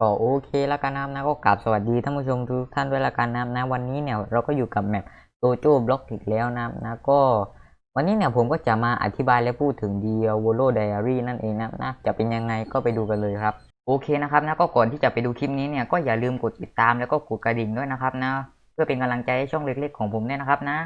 ก็โอเคแล้วกันนะครับนะก็กราบสวัสดีท่านผู้ชมทุกท่านด้วยละกันนะครับนะวันนี้เนี่ยเราก็อยู่กับแมปโ o โจ้บล็อกอีกแล้วนะนะก็วันนี้เนี่ยผมก็จะมาอธิบายและพูดถึง d i a v o l o Diary นั่นเองนะนะจะเป็นยังไงก็ไปดูกันเลยครับ โอเคนะครับนะก็ก่อนที่จะไปดูคลิปนี้เนี่ยก็อย่าลืมกดติดตามแล้วก็กดกระดิ่งด้วยนะครับนะเพื่อเป็นกำลังใจให้ช่องเล็กๆของผมด้วยนะครับนะ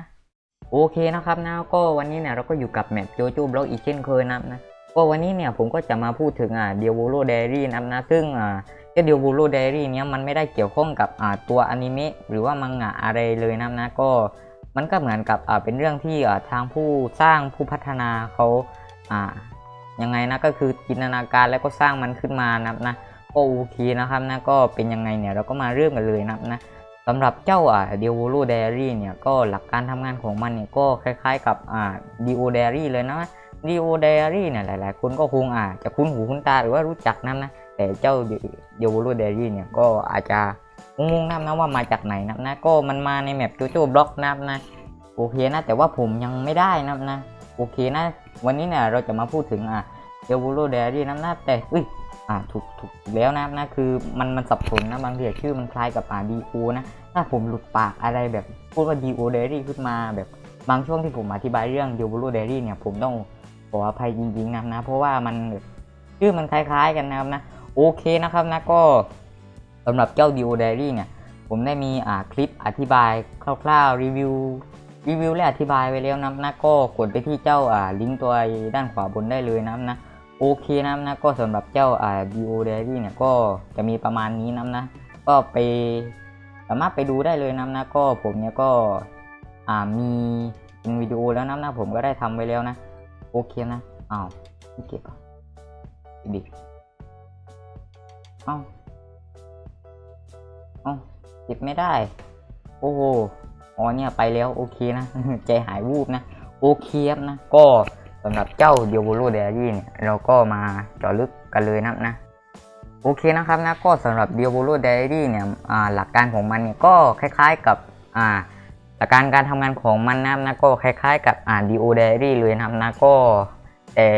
โอเคนะครับนะก็วันนี้เนี่ยเราก็อยู่กับแมปโจโจ้บล็อกอีกเช่นเคยนะนะ ก็วันนี้เนี่ยผมก็จะมาพูดถึงอ่า d i a v o l o Diary นะครับนะซึ่งอ่าเจ้าเดียวบูโรไดอรี่เนี้ยมันไม่ได้เกี่ยวข้องกับอ่าตัวอนิเมะหรือว่ามังงะอะไรเลยนะนะก็มันก็เหมือนกับอ่าเป็นเรื่องที่อ่าทางผู้สร้างผู้พัฒนาเขาอ่ายังไงนะก็คือจินตนาการแล้วก็สร้างมันขึ้นมานะนะก็โอเคนะครับนะก็เป็นยังไงเนี่ยเราก็มาเริ่มกันเลยนะนะสำหรับเจ้าอ่าเดียวบูโรไดอรี่เนี่ยก็หลักการทำงานของมันเนี่ยก็คล้ายๆกับอ่าดีโอไดอรี่เลยนะ ดีโอไดอารี่เนี่ยหลาย ๆ คนก็คงอาจจะคุ้นหูคุ้นตาหรือว่ารู้จักนะนะ แต่เจ้าเดวโลเดอรี่เนี่ยก็อาจจะงงๆนะนะว่ามาจากไหนนะนะ ก็มันมาในแมปโจโจ้บล็อกนะนะ โอเคนะ แต่ว่าผมยังไม่ได้นะนะ โอเคนะ วันนี้เนี่ยเราจะมาพูดถึงอะเดวโลเดรี่นะนะแต่อุ้ยอ่าถูกถูกแล้วนะนะคือมันมันสับสนนะบางทีชื่อมันคล้ายกับอ่าดีโอนะถ้าผมหลุดปากอะไรแบบพูดว่าดีโอเดรี่ขึ้นมาแบบบางช่วงที่ผมอธิบายเรื่องเดวโลเดรี่เนี่ยผมต้อง ออภัยจริงๆนะนะ เพราะว่ามันชื่อมันคล้ายๆกันนะครับนะ โอเคนะครับนะก็สำหรับเจ้า Dio Diary เนี่ย ผมได้มีอ่าคลิปอธิบายคร่าวๆรีวิวรีวิวและอธิบายไว้แล้วนะนะก็กดไปที่เจ้าอ่าลิงก์ตัวด้านขวาบนได้เลยนะนะโอเคนะนะก็สำหรับเจ้าอ่า Dio Diary เนี่ยก็จะมีประมาณนี้นะนะ ก็ไปสามารถไปดูได้เลยนะนะก็ผมเนี่ยก็อ่ามีเป็นวิดีโอแล้วนะนะผมก็ได้ทำไว้แล้วนะ โอเคนะอ้าวไม่เก็บอะดิเอ้าเอ้าเก็บไม่ได้ โอ้โหอ๋อเนี่ยไปแล้วโอเคนะ ใจหายวูบนะ โอเคครับนะ ก็สำหรับเจ้าเดียวโบโลเดรี่เนี่ยเราก็มาเจาะลึกกันเลยนะนะโอเคนะครับนะก็สำหรับเดียวโบโลเดรี่เนี่ยอ่าหลักการของมันเนี่ยก็คล้ายๆกับอ่า หลัการการทำงานของมันนะครับนะก็คล้ายๆ กับอ่าดีโอเดรี่เลยนะครับนะก็แต่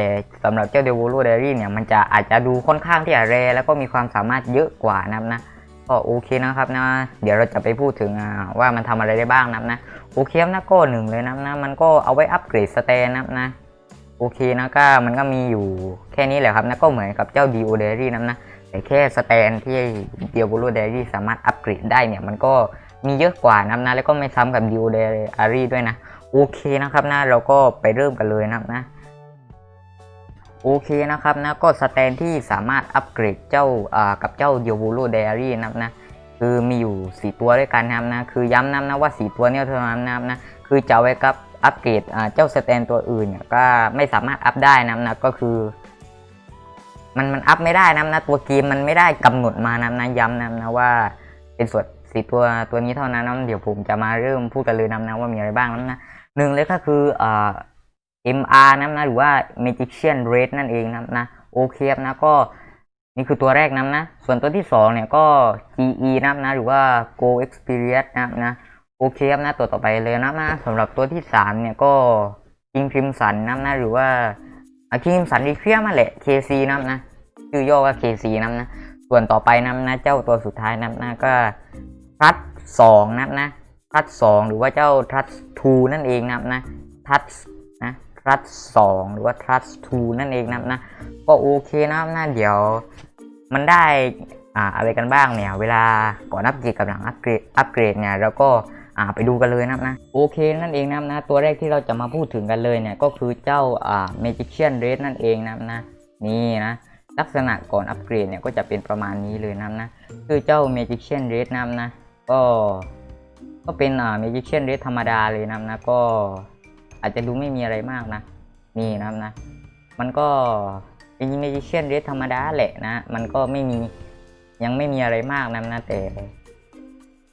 สำหรับเจ้าเดว o ล o เดรี่เนี่ยมันจะอาจจะดูค่อนข้างที่จะแรแล้วก็มีความสามารถเยอะกว่านะครับนะก็โอเคนะครับนะเดี๋ยวเราจะไปพูดถึงว่ามันทำอะไรได้บ้างนะครับนะโอเคนะก็หนึ่งเลยนะครับนะมันก็เอาไว้อัปเกรดสเตนนะครับนะโอเคนะก็มันก็มีอยู่แค่นี้แหละครับนะก็เหมือนกับเจ้าดีโอเดรี่นะครับนะแต่แค่สเตนที่เดว o ล o เดรี่สามารถอัปเกรดได้เนี่ยมันก็ มีเยอะกว่านะครับนะแล้วก็ไม่ซ้ำกับดีโอเดอรี่ด้วยนะโอเคนะครับนะเราก็ไปเริ่มกันเลยนะครับนะโอเคนะครับนะก็สแตนที่สามารถอัปเกรดเจ้าอ่ากับเจ้าเดียวบูโรไดอารี่นะครับนะคือมีอยู่ 4 ตัวด้วยกันนะครับนะคือย้ำนะนะว่า 4 ตัวเนี้เท่านั้นนะครับนะคือจะไว้กับอัปเกรดอ่าเจ้าสแตนตัวอื่นเนี่ยก็ไม่สามารถอัพได้นะครับนะก็คือ มันมันอัพไม่ได้นะครับนะตัวเกมมันไม่ได้กำหนดมานะครับนะย้ำนะครับนะว่าเป็นส่วน สี่ตัวตัวนี้เท่านั้นนะเดี๋ยวผมจะมาเริ่มพูดกันเลยนะครับนะว่ามีอะไรบ้างนะนะหนึ่งเลยก็คือเอ่า MR นะนะหรือว่า Magician Red นั่นเองนะนะโอเคนะก็นี่คือตัวแรกนะนะ ส่วนตัวที่2เนี่ยก็ GE นะนะหรือว่า Go Experience นะนะโอเคนะตัวต่อไปเลยนะนะสำหรับตัวที่3เนี่ยก็ King Crimson นะนะหรือว่า King Crimson r e q u i e m มาแหละ KC นะนะชื่อย่อว่า KC นะนะส่วนต่อไปนะนะเจ้าตัวสุดท้ายนะนะก็ Trust 2นะนะ Trust 2หรือว่าเจ้า Trust 2นั่นเองนะนะ Trust นะ trust 2หรือว่า trust 2นั่นเองนับนะ ก็โอเคนะครับนะเดี๋ยว มันได้อ่าอะไรกันบ้างเนี่ย เวลาก่อนอัปเกรดกับหลังอัปเกรดอัปเกรดเนี่ยเราก็อ่าไปดูกันเลยนะครับนะโอเคนั่นเองนะครับนะตัวแรกที่เราจะมาพูดถึงกันเลยเนี่ยก็คือเจ้าอ่า magician red นั่นเองนะครับนะนี่นะลักษณะก่อนอัปเกรดเนี่ยก็จะเป็นประมาณนี้เลยนะครับนะคือเจ้า magician red นะครับนะ ก็ก็เป็นอ่า magician red ธรรมดาเลยนะครับนะก็อาจจะดูไม่มีอะไรมากนะ นี่นะครับนะ มันก็เป็นยิมเมจิเชียนเรสธรรมดาแหละนะ มันก็ไม่มียังไม่มีอะไรมากนะนะแต่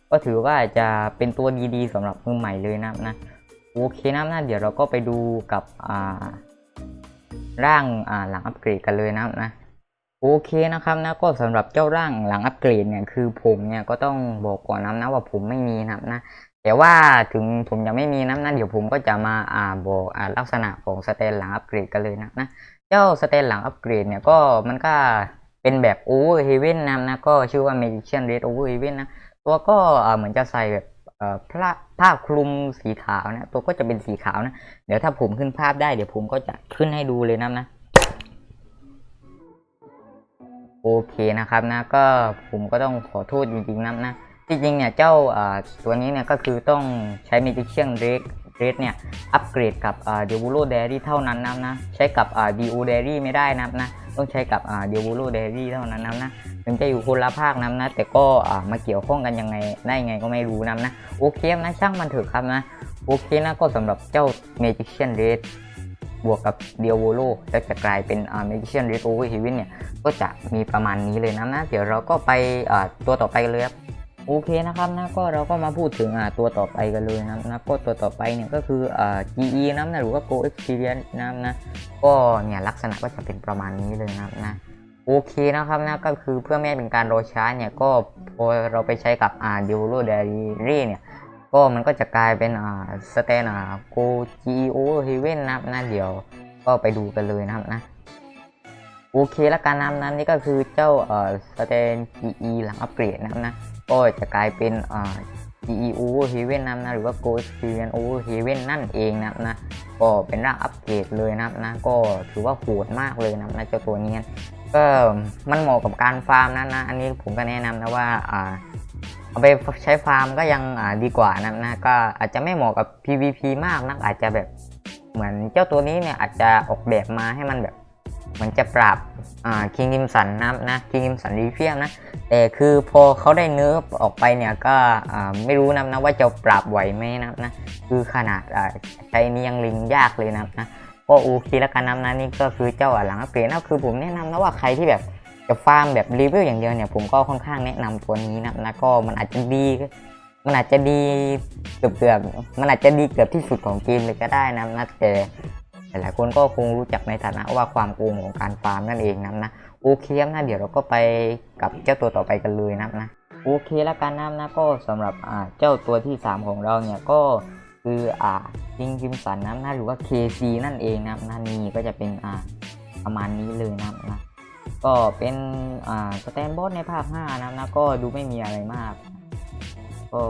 ก็ถือว่าจะเป็นตัวดีๆสำหรับมือใหม่เลยนะครับนะโอเคนะครับนะเดี๋ยวเราก็ไปดูกับอ่าร่างอ่าหลังอัปเกรดกันเลยนะครับนะ โอเคนะครับนะก็สำหรับเจ้าร่างหลังอัปเกรดเนี่ยคือผมเนี่ยก็ต้องบอกก่อนนะนะว่าผมไม่มีนะครับนะแต่ว่าถึงผมยังไม่มีน้ำนะเดี๋ยวผมก็จะมาอ่าบอกอ่าลักษณะของสเตนหลังอัปเกรดกันเลยนะนะเจ้าสเตนหลังอัปเกรดเนี่ยก็มันก็เป็นแบบ Over Heaven นะนะก็ชื่อว่า Magician Red Over Heaven นะตัวก็เอ่อเหมือนจะใส่แบบเอ่อผ้าผ้าคลุมสีขาวนะตัวก็จะเป็นสีขาวนะเดี๋ยวถ้าผมขึ้นภาพได้เดี๋ยวผมก็จะขึ้นให้ดูเลยนะนะ โอเคนะครับนะก็ผมก็ต้องขอโทษจริงๆนะนะจริงๆเนี่ยเจ้าอ่าตัวนี้เนี่ยก็คือต้องใช้ Magician Red Red เนี่ยอัปเกรดกับอ่า d e v o l o Diary เท่านั้นนะนะใช้กับอ่า DO Diary ไม่ได้นะนะต้องใช้กับอ่า d e v o l o Diary เท่านั้นนะนะถึงจะอยู่คนละภาคนะนะแต่ก็อ่ามาเกี่ยวข้องกันยังไงได้ไงก็ไม่รู้นะนะโอเคนะช่างมันเถอะครับนะโอเคนะก็สำหรับเจ้า Magician Red บวกกับ d i a v o l o แล้วจะกลายเป็นอ่า Magician Red Over Heaven เนี่ย ก็จะมีประมาณนี้เลยนะนะ เดี๋ยวเราก็ไปตัวต่อไปกันเลยครับโอเคนะครับนะก็เราก็มาพูดถึงตัวต่อไปกันเลยนะนะก็ตัวต่อไปเนี่ยก็คือ GE นะนะหรือว่า Go Experience นะนะก็เนี่ยลักษณะก็จะเป็นประมาณนี้เลยนะนะโอเคนะครับนะก็คือเพื่อไม่ให้เป็นการรอช้าเนี่ยก็พอเราไปใช้กับอ่า d e v o l o Diary เนี่ย ก็มันก็จะกลายเป็นอ่าสแตนอ่า Go GE Over Heaven นะนะเดี๋ยวก็ไปดูกันเลยนะครับนะโอเคและการนำนั้นนี่ก็คือเจ้าเอ่อสเตน GE หลังอัปเกรดนะครับนะก็จะกลายเป็นอ่า GE Over Heaven นะนะหรือว่า Go Experience Over Heaven นั่นเองนะครับนะก็เป็นร่างอัปเกรดเลยนะครับนะก็ถือว่าโหดมากเลยนะครับนะเจ้าตัวนี้ก็มันเหมาะกับการฟาร์มนะนะอันนี้ผมก็แนะนำนะว่าอ่า เอาไปใช้ฟาร์มก็ยังดีกว่านะนะก็อาจจะไม่เหมาะกับ PVP มากนักอาจจะแบบเหมือนเจ้าตัวนี้เนี่ยอาจจะออกแบบมาให้มันแบบเหมือนจะปรับคิงกิมสันนะนะคิงกิมสันรีเฟียมนะแต่คือพอเขาได้เนื้อออกไปเนี่ยก็ไม่รู้นะนะว่าจะปรับไหวไหมนะนะคือขนาดใช้นี่ยังลิงยากเลยนะนะก็โอเคแล้วกันนะนะนี่ก็คือเจ้าอ่าหลังอัปเกรดนะคือผมแนะนำนะว่าใครที่แบบ จะฟาร์มแบบรีวิวอย่างเดียวเนี่ยผมก็ค่อนข้างแนะนำตัวนี้นะนะก็มันอาจจะดีมันอาจจะดีเกือบเกือบมันอาจจะดีเกือบที่สุดของเกมเลยก็ได้นะนะแต่หลายคนก็คงรู้จักในฐานะว่าความโกงของการฟาร์มนั่นเองนะนะโอเคครับนะเดี๋ยวเราก็ไปกับเจ้าตัวต่อไปกันเลยนะนะโอเคแล้วกันนะนะก็สำหรับอ่าเจ้าตัวที่ 3 ของเราเนี่ยก็คืออ่าจิงคิมสันนะนะหรือว่า KC นั่นเองนะนะนี่ก็จะเป็นอ่าประมาณนี้เลยนะนะ ก็เป็นอ่าสแตนบอสในภาค5นะนะก็ดูไม่มีอะไรมาก ก็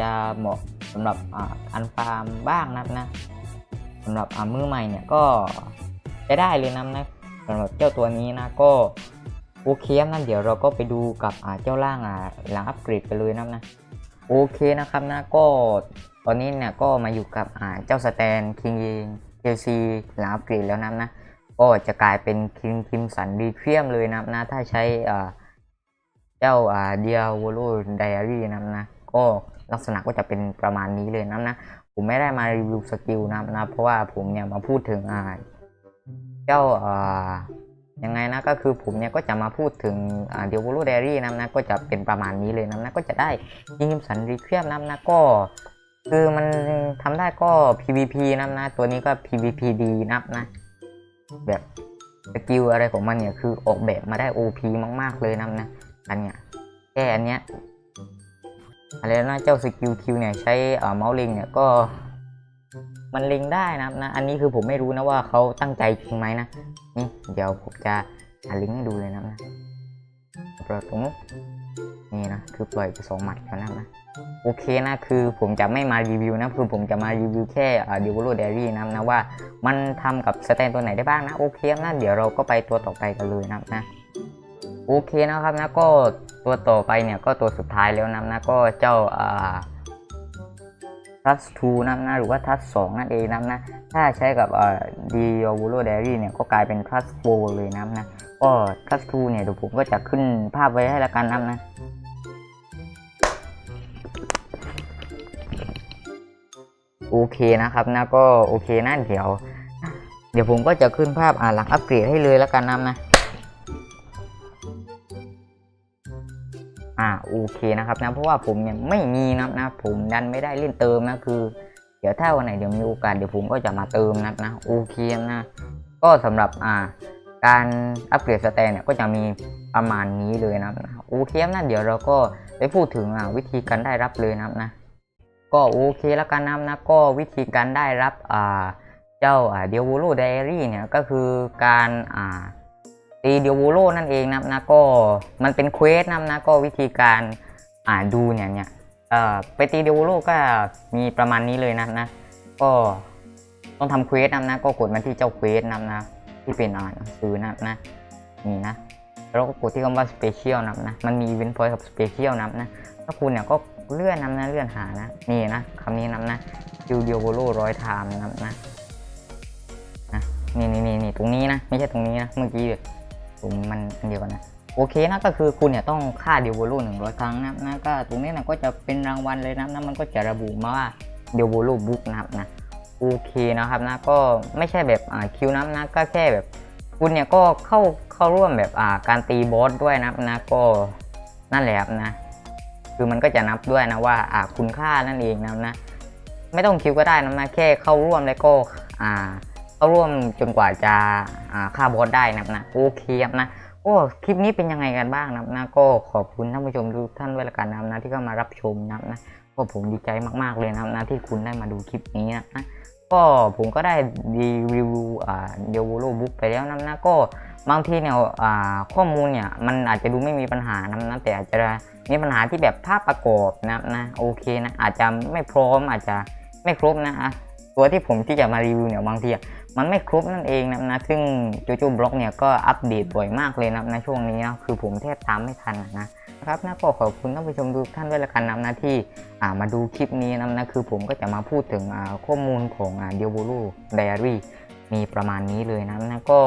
จะเหมาะสำหรับอ่าอันฟาร์มบ้างนะนะสำหรับอ่ามือใหม่เนี่ยก็จะได้เลยนะนะสำหรับเจ้าตัวนี้นะก็โอเคนั่นเดี๋ยวเราก็ไปดูกับอ่าเจ้าล่างอ่าหลังอัปเกรดไปเลยนะนะโอเคนะครับนะก็ตอนนี้เนี่ยก็มาอยู่กับอ่าเจ้าสแตนคิงเอซีหลังอัปเกรดแล้วนะนะ ก็จะกลายเป็นคิงคิมสันดีเฟียมเลยนะนะถ้าใช้เจ้าเดียโวโลไดอารี่นะนะก็ลักษณะก็จะเป็นประมาณนี้เลยนะนะผมไม่ได้มารีวิวสกิลนะนะเพราะว่าผมเนี่ยมาพูดถึงอ่าเจ้าอ่ายังไงนะก็คือผมเนี่ยก็จะมาพูดถึงอ่าเดวโลเดอรี่นะนะก็จะเป็นประมาณนี้เลยนะนะก็จะได้ยิงสันรีเคียมนะนะก็คือมันทำได้ก็ PVP นะนะ ตัวนี้ก็ PVP ดีนะนะ แบบสกิลอะไรของมันเนี่ยคือออกแบบมาได้ OP มาก ๆ เลยนะนะอันเนี้ยแค่อันเนี้ยอะไรนะเจ้าสกิลคิวเนี่ยใช้เมาส์เล็งเนี่ยก็มันเล็งได้นะครับนะ อันนี้คือผมไม่รู้นะว่าเขาตั้งใจจริงไหมนะ นี่เดี๋ยวผมจะหาลิงก์ให้ดูเลยนะครับนะปล่อยตรงนู้นนี่นะคือปล่อยไปสองหมัดแล้วนะครับนะ โอเคนะคือผมจะไม่มารีวิวนะคือผมจะมารีวิวแค่เอ่อ d e v o l o Diary นะนะว่ามันทำกับสแตนตัวไหนได้บ้างนะโอเคนะเดี๋ยวเราก็ไปตัวต่อไปกันเลยนะนะโอเคนะครับนะก็ตัวต่อไปเนี่ยก็ตัวสุดท้ายแล้วนะนะก็เจ้าอ่าทัสทูนะนะหรือว่าทัสสองนั่นเองนะนะถ้าใช้กับอ่าดีโอวูโรเดรี่เนี่ยก็กลายเป็นทัสโฟเลยนะนะก็ทัสทูเนี่ยเดี๋ยวผมก็จะขึ้นภาพไว้ให้ละกันนะนะ เคนะครับนะก็โอเคนะเดี๋ยว เดี๋ยวผมก็จะขึ้นภาพอ่าหลังอัปเกรดให้เลยแล้วกันนะนะอ่าโอเคนะครับนะเพราะว่าผมยังไม่มีนะนะผมดันไม่ได้เล่นเติมนะคือ เดี๋ยวถ้าวันไหนเดี๋ยวมีโอกาสเดี๋ยวผมก็จะมาเติมนะนะโอเคนะก็สำหรับอ่าการอัปเกรดสแตนเนี่ยก็จะมีประมาณนี้เลยนะโอเคนะเดี๋ยวเราก็ไปพูดถึงอ่าวิธีการได้รับเลยนะนะ ก็โอเคแล้วกันนะนะก็วิธีการได้รับเจ้าเดียวโวโลไดอารี่เนี่ยก็คือการตีเดียวโวโลนั่นเองนะนะก็มันเป็นเควสนะนะก็วิธีการดูเนี่ยเนี่ยไปตีเดียวโวโลก็มีประมาณนี้เลยนะนะก็ต้องทำเควสนะนะก็กดมาที่เจ้าเควสนะนะที่เป็นอ่านหนังสือนะนะนี่นะแล้วก็กดที่คำว่า special นะนะมันมี event point กับ special นะนะถ้าคุณเนี่ยก็ เลื่อนนะครับนะเลื่อนหานะ นี่นะคำนี้นะครับนะคิวเดียวโวโลร้อยไทม์นะครับนะนะนี่นี่นี่นี่ตรงนี้นะ ไม่ใช่ตรงนี้นะเมื่อกี้ตรงมันอันเดียวกันนะโอเคนะก็คือคุณเนี่ยต้องฆ่าเดียวโวลูหนึ่งร้อยครั้งนะนะก็ตรงนี้นะก็จะเป็นรางวัลเลยนะนะมันก็จะระบุมาว่าเดียวโวลูบุ๊กนะครับนะโอเคนะครับนะก็ไม่ใช่แบบคิวน้ำนะก็แค่แบบคุณเนี่ยก็เข้าเข้าร่วมแบบการตีบอสด้วยนะนะก็นั่นแหละครับนะ คือมันก็จะนับด้วยนะว่าอ่าคุณค่านั่นเองนะนะไม่ต้องคิวก็ได้นะนะแค่เข้าร่วมแล้วก็อ่าเข้าร่วมจนกว่าจะอ่าฆ่าบอสได้นะนะโอเคครับนะโอ้คลิปนี้เป็นยังไงกันบ้างนะนะก็ขอบคุณท่านผู้ชมทุกท่านด้วยละกันนะนะที่เข้ามารับชมนะนะก็ผมดีใจมากๆเลยนะนะที่คุณได้มาดูคลิปนี้นะนะก็ผมก็ได้รีวิวอ่าเดวโลบุ๊กไปแล้วนะนะก็ บางทีเนี่ยข้อมูลเนี่ยมันอาจจะดูไม่มีปัญหานะนะแต่อาจจะมีปัญหาที่แบบภาพประกอบนะนะโอเคนะอาจจะไม่พร้อมอาจจะไม่ครบนะตัวที่ผมที่จะมารีวิวเนี่ยบางทีมันไม่ครบนั่นเองนะนะซึ่งจูจูบล็อกเนี่ยก็อัปเดตบ่อยมากเลยนะนะช่วงนี้นะคือผมแทบตามไม่ทันนะนะครับนะก็ขอบคุณท่านผู้ชมทุกท่านด้วยละกันนะนะที่มาดูคลิปนี้นะนะคือผมก็จะมาพูดถึงข้อมูลของเดียบูลูไดอารี่มีประมาณนี้เลยนะนะก็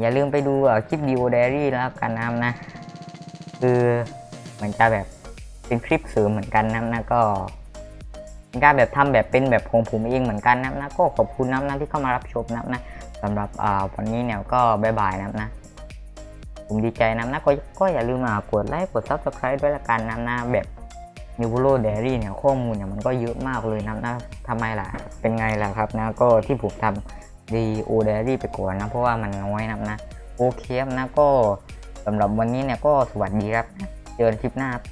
อย่าลืมไปดูคลิปดีโอไดอรี่แล้วกันนะนะ คือเหมือนจะแบบเป็นคลิปเสริมเหมือนกันนะนะก็เป็นการแบบทำแบบเป็นแบบของผมเองเหมือนกันนะนะก็ขอบคุณนะครับนะที่เข้ามารับชมนะนะสำหรับวันนี้เนี่ยก็บายบายนะนะผมดีใจนะนะก็ก็อย่าลืมอ่ากดไลค์กด subscribe ด้วยละกันนะนะแบบ n e w r o Diary เนี่ยข้อมูลเนี่ยมันก็เยอะมากเลยนะนะทำไมล่ะ เป็นไงล่ะครับนะก็ที่ผมทำ ดีโอเดรี่ไปก่อนนะ เพราะว่ามันน้อยนะนะ โอเคครับนะก็สำหรับวันนี้เนี่ยก็สวัสดีครับ เจอกันคลิปหน้าครับ